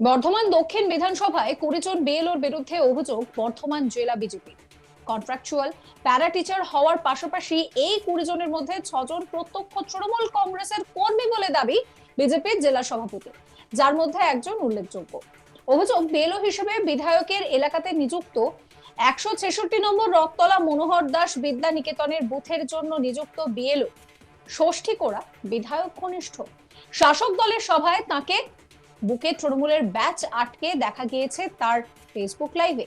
বর্ধমান দক্ষিণ বিধানসভায় কুড়ি জন বিএলওর বিরুদ্ধে অভিযোগ বর্ধমান জেলা বিজেপি কন্ট্রাকচুয়াল প্যারা টিচার হওয়ার পাশাপাশি এই কুড়ি জনের মধ্যে ছজন প্রত্যক্ষ তৃণমূল কংগ্রেসের কর্মী বলে দাবি বিজেপির জেলা সভাপতি, যার মধ্যে একজন উল্লেখযোগ্য। অভিযোগ বিএলও হিসেবে বিধায়কের এলাকাতে নিযুক্ত একশো ছেষট্টি নম্বর রক্তলা মনোহর দাস বিদ্যা নিকেতনের বুথের জন্য নিযুক্ত বিএলও, ষষ্ঠী কোড়া বিধায়ক ঘনিষ্ঠ শাসক দলের সভায় তাকে বুকে তৃণমূলের ব্যাচ আটকে দেখা গিয়েছে তার ফেসবুক লাইভে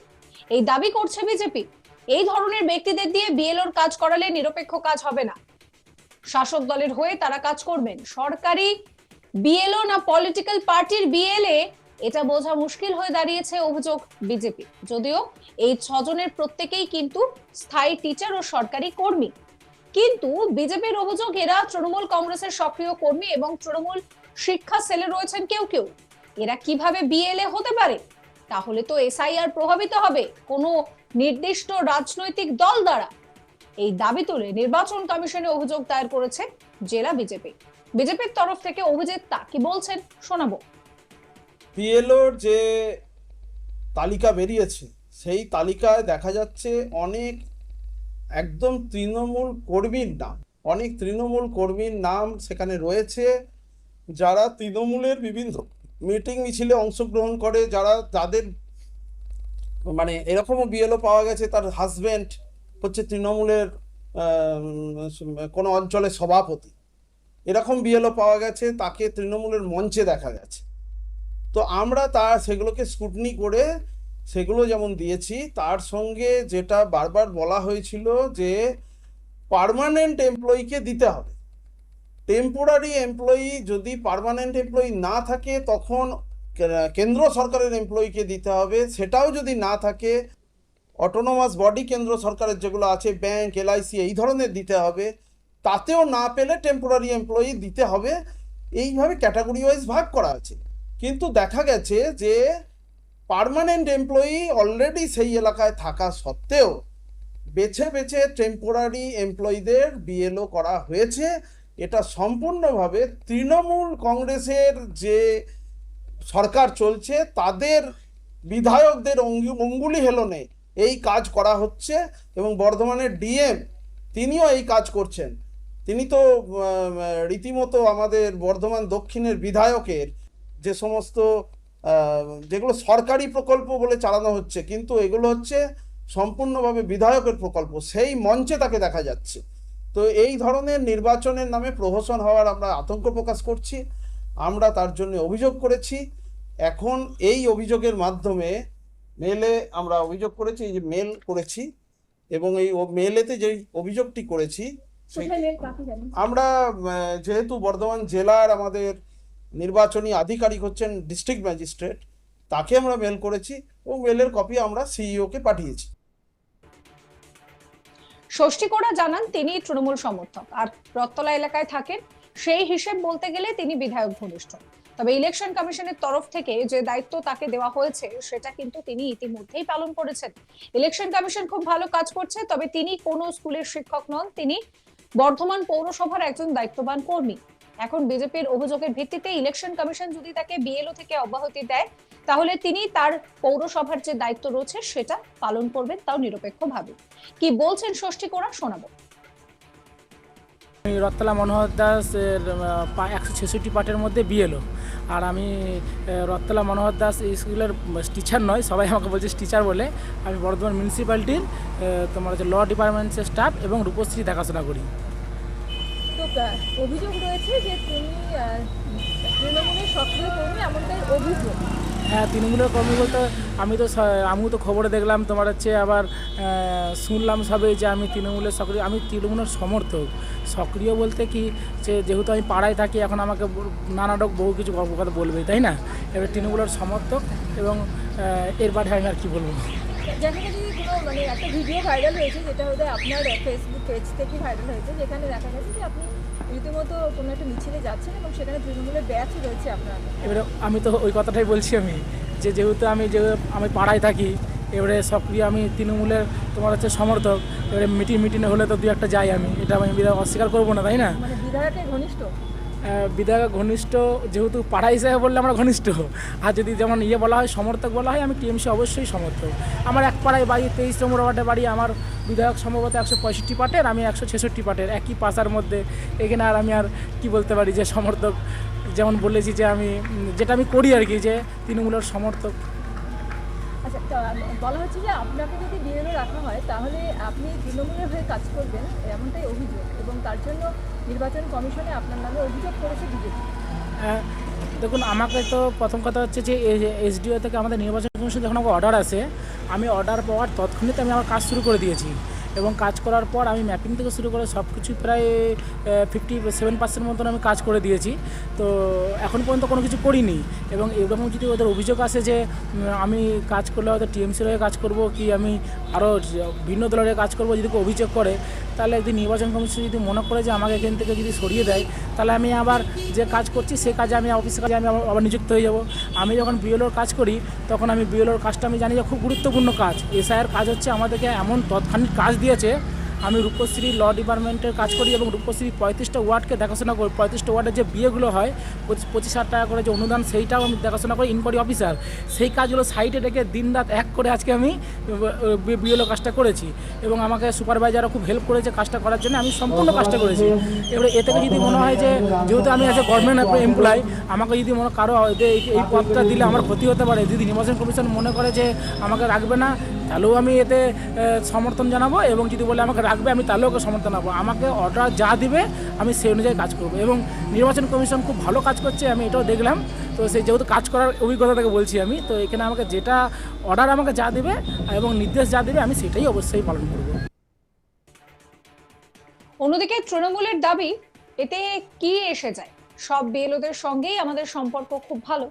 এই দাবি করছে বিজেপি। এই ধরনের ব্যক্তিদের দিয়ে বিএলওর কাজ করালে নিরপেক্ষ কাজ হবে না। শাসক দলের হয়ে তারা কাজ করবেন। সরকারি বিএলও না পলিটিক্যাল পার্টির বিএলএ, এটা বোঝা মুশকিল হয়ে দাঁড়িয়েছে অভিযোগ বিজেপি। যদিও এই ছজনের প্রত্যেকেই কিন্তু স্থায়ী টিচার ও সরকারি কর্মী। কিন্তু বিজেপির অভিযোগ, এরা তৃণমূল কংগ্রেসের সক্রিয় কর্মী এবং তৃণমূল শিক্ষা সেলে রয়েছেন কেউ কেউ। এরা কীভাবে বিএলএ হতে পারে? তাহলে তো এসআইআর প্রভাবিত হবে কোনো নির্দিষ্ট রাজনৈতিক দল দ্বারা। এই দাবি তুলে নির্বাচন কমিশনে অভিযোগ দায়ের করেছে জেলা বিজেপি বিজেপির তরফ থেকে অভিজিৎ তা কি বলছেন শোনাবো। পিএলওর যে তালিকা বেরিয়েছে, সেই তালিকায় দেখা যাচ্ছে অনেক একদম তৃণমূল কর্মীর নাম। অনেক তৃণমূল কর্মীর নাম সেখানে রয়েছে, যারা তৃণমূলের বিভিন্ন মিটিং মিছিলে অংশগ্রহণ করে, যারা যাদের মানে এরকমও বিএলও পাওয়া গেছে, তার হাজব্যান্ড হচ্ছে তৃণমূলের কোনো অঞ্চলের সভাপতি। এরকম বিএলও পাওয়া গেছে, তাকে তৃণমূলের মঞ্চে দেখা গেছে। তো আমরা তার, সেগুলোকে স্কুটনি করে সেগুলো যেমন দিয়েছি, তার সঙ্গে যেটা বারবার বলা হয়েছিল যে পার্মানেন্ট এমপ্লয়িকে দিতে হবে। টেম্পোরারি এমপ্লয়ি যদি পারমানেন্ট এমপ্লয়ি না থাকে, তখন কেন্দ্র সরকারের এমপ্লয়িকে দিতে হবে। সেটাও যদি না থাকে অটোনোমাস বডি কেন্দ্র সরকারের যেগুলো আছে ব্যাংক এলআইসি এই ধরনের দিতে হবে। তাতেও না পেলে টেম্পোরারি এমপ্লয়ি দিতে হবে। এইভাবে ক্যাটাগরি ওয়াইজ ভাগ করা আছে। কিন্তু দেখা গেছে যে পার্মানেন্ট এমপ্লয়ি অলরেডি সেই এলাকায় থাকা সত্ত্বেও, বেছে বেছে টেম্পোরারি এমপ্লয়ীদের বিএলও করা হয়েছে। এটা সম্পূর্ণভাবে তৃণমূল কংগ্রেসের যে সরকার চলছে, তাদের বিধায়কদের অঙ্গু- অঙ্গুলি হেলনে এই কাজ করা হচ্ছে এবং বর্ধমানের ডিএম তিনিও এই কাজ করছেন। তিনি তো রীতিমতো আমাদের বর্ধমান দক্ষিণের বিধায়কের যে সমস্ত যেগুলো সরকারি প্রকল্প বলে চালানো হচ্ছে, কিন্তু এগুলো হচ্ছে সম্পূর্ণভাবে বিধায়কের প্রকল্প। সেই মঞ্চে তাকে দেখা যাচ্ছে। তো এই ধরনের নির্বাচনের নামে প্রহসন হওয়ার আমরা আতঙ্ক প্রকাশ করছি। আমরা তার জন্য অভিযোগ করেছি। এখন এই অভিযোগের মাধ্যমে মেলে আমরা অভিযোগ করেছি এই যে মেল করেছি এবং এই মেলেতে যে অভিযোগটি করেছি সেই আমরা যেহেতু বর্ধমান জেলার আমাদের নির্বাচনী আধিকারিক হচ্ছেন ডিস্ট্রিক্ট ম্যাজিস্ট্রেট তাকে আমরা মেল করেছি এবং মেলের কপি আমরা সিইওকে পাঠিয়েছি। ষষ্ঠী কোড়া জানান তিনি তৃণমূল সমর্থক। আর রত্তলা এলাকায় থাকেন, সেই হিসেব বলতে গেলে তিনি বিধায়ক ঘনিষ্ঠ। তবে ইলেকশন কমিশনের তরফ থেকে যে দায়িত্ব তাকে দেওয়া হয়েছে, সেটা কিন্তু তিনি ইতিমধ্যেই পালন করেছেন। ইলেকশন কমিশন খুব ভালো কাজ করছে, তবে তিনি কোনো স্কুলের শিক্ষক নন, তিনি বর্ধমান পৌরসভার একজন দায়িত্ববান কর্মী। এখন বিজেপির অভিযোগের ভিত্তিতে ইলেকশন কমিশন যদি তাকে বিএলও থেকে অব্যাহতি দেয় তাহলে তিনি তার পৌরসভার যে দায়িত্ব রয়েছে সেটা পালন করবেন তাও নিরপেক্ষভাবে। কি বলছেন ষষ্ঠী কোরা শোনাবো। আমি রত্তলা মনোহর দাসের একশো ছেষট্টি পার্টের মধ্যে বিএলও আর আমি রত্তলা মনোহর দাস স্কুলের টিচার নয়, সবাই আমাকে বলছে টিচার বলে। আমি বর্ধমান মিউনিসিপ্যালিটির তোমার হচ্ছে ল ডিপার্টমেন্টের স্টাফ এবং রূপশ্রী দেখাশোনা করি। অভিযোগ রয়েছে যে তিনি তৃণমূলের সক্রিয় কর্মী এমনটাই অভিযোগ। হ্যাঁ তৃণমূলের কর্মী বলতে আমি তো আমিও তো খবরে দেখলাম, তোমার হচ্ছে আবার শুনলাম সবে যে আমি তৃণমূলের সক্রিয়, আমি তৃণমূলের সমর্থক। সক্রিয় বলতে কি যে যেহেতু আমি পাড়ায় থাকি, এখন আমাকে নানা রকম বহু কিছু কথা বলবে, তাই না? এবার তৃণমূলের সমর্থক এবং এর আমি আর কি বলব? যেখানে যদি কোনো মানে একটা ভিডিও ভাইরাল হয়েছে যেটা হয়তো আপনার ফেসবুক পেজ থেকে ভাইরাল হয়েছে যেখানে দেখা গেছে যে আপনি রীতিমতো কোনো একটা মিছিলে যাচ্ছেন এবং সেখানে তৃণমূলের ব্যাচ রয়েছে আপনার। এবারে আমি তো ওই কথাটাই বলছি আমি যে যেহেতু আমি যে আমি পাড়ায় থাকি এবারে সক্রিয় আমি তৃণমূলের তোমার হচ্ছে সমর্থক এবারে মিটিং মিটিংয়ে হলে তো দু একটা যাই আমি এটা আমি অস্বীকার করব না তাই না? মানে বিধায়কের ঘনিষ্ঠ। বিধায়ক ঘনিষ্ঠ যেহেতু পাড়া হিসাবে বললে আমরা ঘনিষ্ঠ। আর যদি যেমন ইয়ে বলা হয়, সমর্থক বলা হয়, আমি টিএমসি অবশ্যই সমর্থক। আমার এক পাড়ায় বাড়ি, তেইশ নম্বর ওয়ার্ডে বাড়ি, আমার বিধায়ক সম্ভবত একশো পঁয়ষট্টি পাটের আমি একশো ছেষট্টি পাটের একই পাশার মধ্যে এখানে আর আমি আর কি বলতে পারি যে, সমর্থক যেমন বলেছি যে, আমি, যেটা আমি করি আর কি, যে তৃণমূলের সমর্থক বলা হচ্ছে যে আপনাকে যদি বিএলও রাখা হয় তাহলে আপনি তৃণমূলের হয়ে কাজ করবেন এমনটাই অভিযোগ এবং তার জন্য নির্বাচন কমিশনে আপনার নামে অভিযোগ করেছে বিজেপি। হ্যাঁ, দেখুন আমাকে তো প্রথম কথা হচ্ছে যে এসডিও থেকে আমাদের নির্বাচন কমিশন যখন আমাকে অর্ডার আসে আমি অর্ডার পাওয়ার তৎক্ষণিত আমি আমার কাজ শুরু করে দিয়েছি। এবং কাজ করার পর আমি ম্যাপিং থেকে শুরু করে সব কিছু প্রায় ফিফটি সেভেন পার্সেন্ট মতন আমি কাজ করে দিয়েছি। তো এখন পর্যন্ত কোনো কিছু করিনি। এবং এরকম যদি ওদের অভিযোগ আসে যে আমি কাজ করলে হয়তো টিএমসির হয়ে কাজ করব, কি আমি আরও ভিন্ন দলের কাজ করব, যদি কেউ অভিযোগ করে তাহলে একদিন নির্বাচন কমিশন যদি মনে করে যে আমাকে এখান থেকে যদি সরিয়ে দেয়, তাহলে আমি আবার যে কাজ করছি, সে কাজে আমি অফিসের কাজে আমি আবার- নিযুক্ত হয়ে যাব। আমি যখন বিএলওর কাজ করি, তখন আমি বিএলওর কাজটা আমি জানি যে খুব গুরুত্বপূর্ণ কাজ। এসআইয়ের কাজ হচ্ছে আমাদেরকে এমন তৎক্ষণিক কাজ দিয়েছে আমি রূপশ্রী ল ডিপার্টমেন্টের কাজ করি এবং রূপশ্রী পঁয়ত্রিশটা ওয়ার্ডকে দেখাশোনা করি। পঁয়ত্রিশটা ওয়ার্ডের যে বিয়েগুলো হয়, পঁচিশ হাজার টাকা করে যে অনুদান, সেইটাও আমি দেখাশোনা করি ইনকোয়ারি অফিসার সেই কাজগুলো সাইডে রেখে দিন রাত এক করে আজকে আমি বিএলও কাজটা করেছি এবং আমাকে সুপারভাইজারও খুব হেল্প করেছে কাজটা করার জন্য। আমি সম্পূর্ণ কাজটা করেছি। এবারে এ থেকে যদি মনে হয় যে, যেহেতু আমি অ্যাজ গভর্নমেন্ট এমপ্লয় আমাকে যদি মনে কারও এই পদটা দিলে আমার ক্ষতি হতে পারে, যদি নির্বাচন কমিশন মনে করে যে আমাকে রাখবে না তাহলেও আমি এতে সমর্থন জানাব এবং যদি বলে আমাকে রাখবে, আমি তাহলেও ওকে সমর্থন জানাব। আমাকে অর্ডার যা দিবে, আমি সেই অনুযায়ী কাজ করব এবং নির্বাচন কমিশন খুব ভালো কাজ করছে, আমি এটাও দেখলাম। তো সেই যেহেতু কাজ করার অভিজ্ঞতা থেকে বলছি আমি, তো এখানে আমাকে যেটা অর্ডার আমাকে যা দেবে এবং নির্দেশ যা দেবে, আমি সেটাই অবশ্যই পালন করব। অন্যদিকে তৃণমূলের দাবি, এতে কি এসে যায়? সব বিএলওদের সঙ্গেই আমাদের সম্পর্ক খুব ভালো।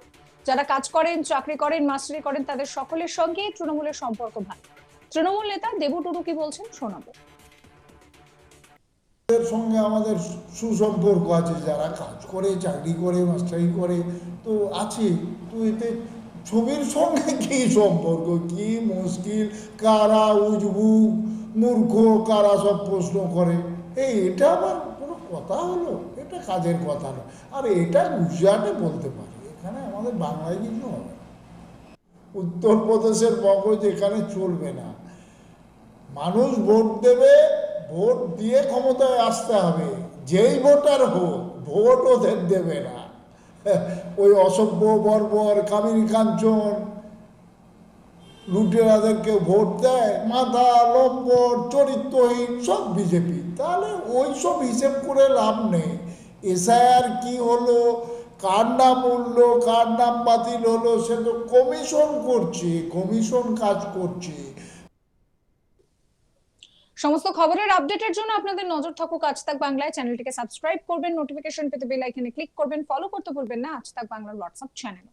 যারা কাজ করেন, চাকরি করেন, মাস্টারি করেন, তাদের সকলের সঙ্গেই তৃণমূলের সম্পর্ক ভালো। তৃণমূল নেতা দেবু টুডু কি বলছেন শোনাবো। সঙ্গে আমাদের সুসম্পর্ক আছে, যারা কাজ করে, চাকরি করে, মাস্টারি করে, তো আছে। তো এতে ছবির সঙ্গে কি সম্পর্ক? কি মুশকিল? কারা উজবুক, মূর্খ, কারা সব প্রশ্ন করে? এই এটা আবার কোনো কথা হলো? এটা কাজের কথা না আর এটা গুজরাটে বলতে পারি। আমাদের বাংলায় কিছু হবে। উত্তরপ্রদেশের মগজ এখানে চলবে না। মানুষ ভোট দেবে, ভোট দিয়ে ক্ষমতায় আসতে হবে। যেই ভোটার হোক, ভোট ওদের দেবে না। ওই অসভ্য, বর্বর কামিনী কাঞ্চন লুটেরাদেরকে ভোট দেয়, মাথা, লম্বর, চরিত্রহীন, সব বিজেপি। তাহলে ওই সব হিসেব করে লাভ নেই। এসআইআর কি হলো? কার নাম উঠল, কার নাম বাতিল হলো, সে তো কমিশন করছে, কমিশন কাজ করছে। সমস্ত খবরের আপডেটের জন্য আপনাদের নজর থাকুক আজ তাক বাংলায়। চ্যানেলটিকে সাবস্ক্রাইব করবেন, নোটিফিকেশন পেতে বেল আইকনে ক্লিক করবেন, ফলো করতে ভুলবেন না। আজ তাক বাংলার হোয়াটসঅ্যাপ চ্যানেল।